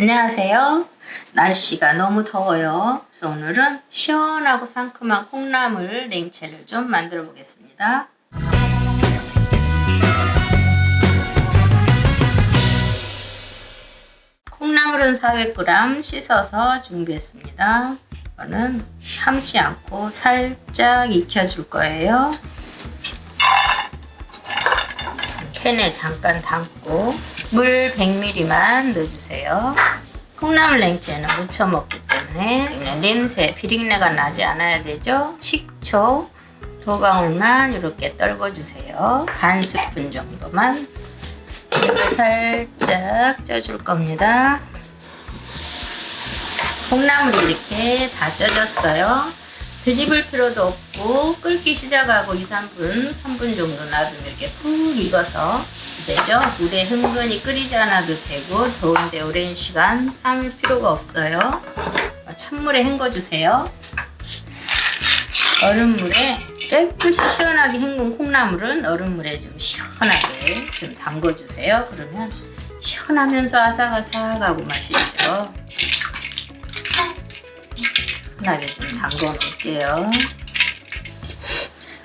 안녕하세요. 날씨가 너무 더워요. 그래서 오늘은 시원하고 상큼한 콩나물 냉채를 좀 만들어 보겠습니다. 콩나물은 400g 씻어서 준비했습니다. 이거는 삶지 않고 살짝 익혀줄 거예요. 팬에 잠깐 담고 물 100ml만 넣어주세요. 콩나물 냉채는 무쳐 먹기 때문에 냄새, 비린내가 나지 않아야 되죠. 식초 두 방울만 이렇게 떨궈주세요. 반 스푼 정도만 그리고 살짝 쪄줄 겁니다. 콩나물이 이렇게 다 쪄졌어요. 뒤집을 필요도 없고 끓기 시작하고 2, 3분, 3분 정도 놔두면 이렇게 푹 익어서 되죠. 물에 흥건히 끓이지 않아도 되고 더운데 오랜 시간 삶을 필요가 없어요. 찬물에 헹궈주세요. 얼음물에 깨끗이 시원하게 헹군 콩나물은 얼음물에 좀 시원하게 좀 담궈주세요. 그러면 시원하면서 아삭아삭하고 맛있죠. 시원하게 좀 담궈 놓을게요.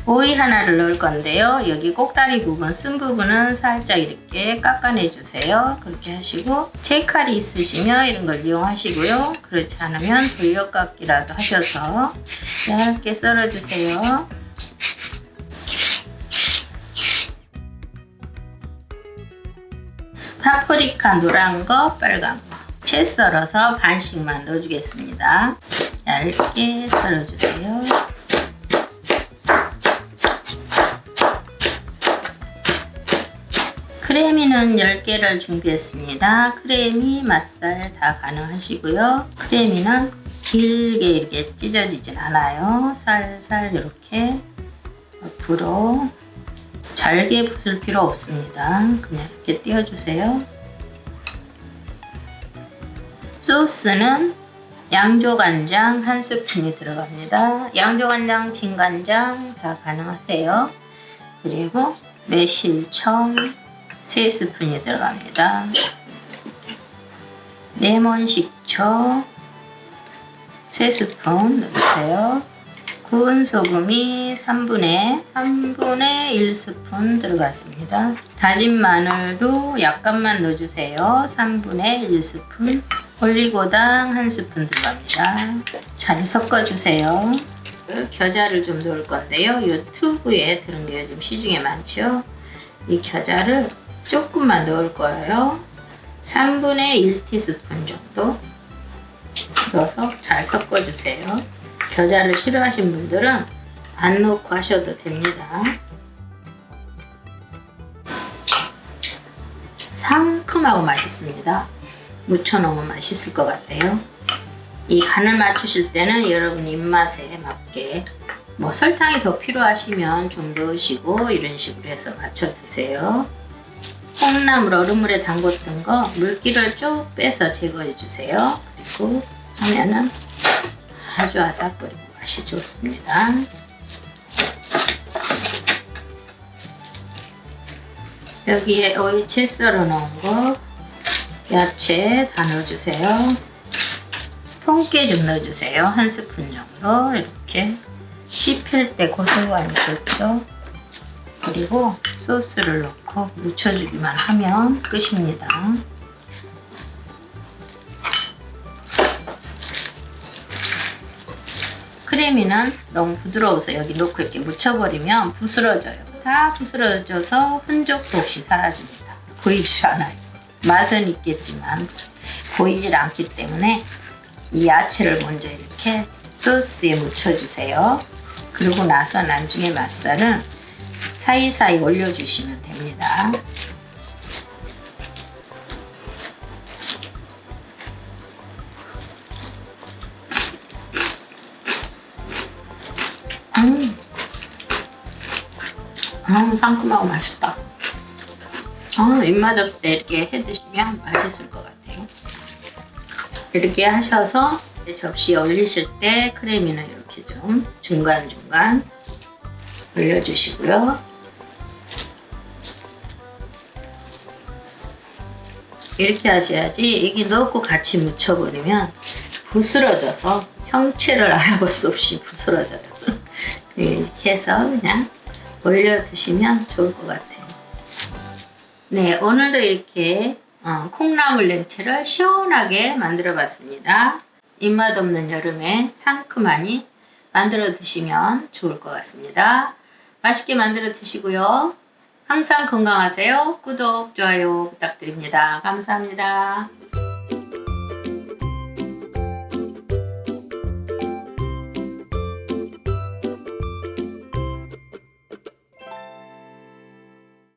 오이 하나를 넣을 건데요. 여기 꼭다리 부분, 쓴 부분은 살짝 이렇게 깎아내 주세요. 그렇게 하시고 채칼이 있으시면 이런 걸 이용하시고요. 그렇지 않으면 돌려깎기라도 하셔서 얇게 썰어 주세요. 파프리카 노란 거, 빨간 거. 채 썰어서 반씩만 넣어주겠습니다. 얇게 썰어주세요. 크레미는 10개를 준비했습니다. 크레미, 맛살 다 가능하시고요. 크레미는 길게 이렇게 찢어지진 않아요. 살살 이렇게 옆으로 잘게 붓을 필요 없습니다. 그냥 이렇게 띄워주세요. 소스는 양조간장 한 스푼이 들어갑니다. 양조간장, 진간장 다 가능하세요. 그리고 매실청 3스푼이 들어갑니다. 레몬 식초 3스푼 넣어주세요. 구운 소금이 3분의 3분의 1스푼 들어갔습니다. 다진 마늘도 약간만 넣어주세요. 3분의 1스푼. 올리고당 1스푼 들어갑니다. 잘 섞어주세요. 겨자를 좀 넣을 건데요. 이 튜브에 들은 게 요즘 시중에 많죠. 이 겨자를 조금만 넣을 거예요. 3분의 1티스푼 정도 넣어서 잘 섞어주세요. 겨자를 싫어하시는 분들은 안 넣고 하셔도 됩니다. 상큼하고 맛있습니다. 무쳐 넣으면 맛있을 것 같아요. 이 간을 맞추실 때는 여러분 입맛에 맞게 뭐 설탕이 더 필요하시면 좀 넣으시고 이런 식으로 해서 맞춰 드세요. 콩나물 얼음물에 담궜던 거 물기를 쭉 빼서 제거해 주세요. 그리고 하면은 아주 아삭거리고 맛이 좋습니다. 여기에 오이 채 썰어 놓은 거 야채 다 넣어주세요. 통깨 좀 넣어주세요. 한 스푼 정도 이렇게 씹힐 때 고소함이 좋죠. 그리고 소스를 넣고 묻혀주기만 하면 끝입니다. 크레미는 너무 부드러워서 여기 넣고 이렇게 묻혀버리면 부스러져요. 다 부스러져서 흔적도 없이 사라집니다. 보이질 않아요. 맛은 있겠지만 보이질 않기 때문에 이 야채를 먼저 이렇게 소스에 묻혀주세요. 그리고 나서 나중에 맛살은 사이사이 올려주시면 됩니다. 음, 음 상큼하고 맛있다. 아, 입맛 때 이렇게 해 드시면 맛있을 것 같아요. 이렇게 하셔서 접시에 올리실 때 크레미는 이렇게 좀 중간중간 올려주시고요. 이렇게 하셔야지 이게 넣고 같이 묻혀버리면 부스러져서 형체를 알아볼 수 없이 부스러져요. 이렇게 해서 그냥 올려 드시면 좋을 것 같아요. 네, 오늘도 이렇게 어, 콩나물 냉채를 시원하게 만들어 봤습니다. 입맛 없는 여름에 상큼하니 만들어 드시면 좋을 것 같습니다. 맛있게 만들어 드시고요. 항상 건강하세요. 구독, 좋아요 부탁드립니다. 감사합니다.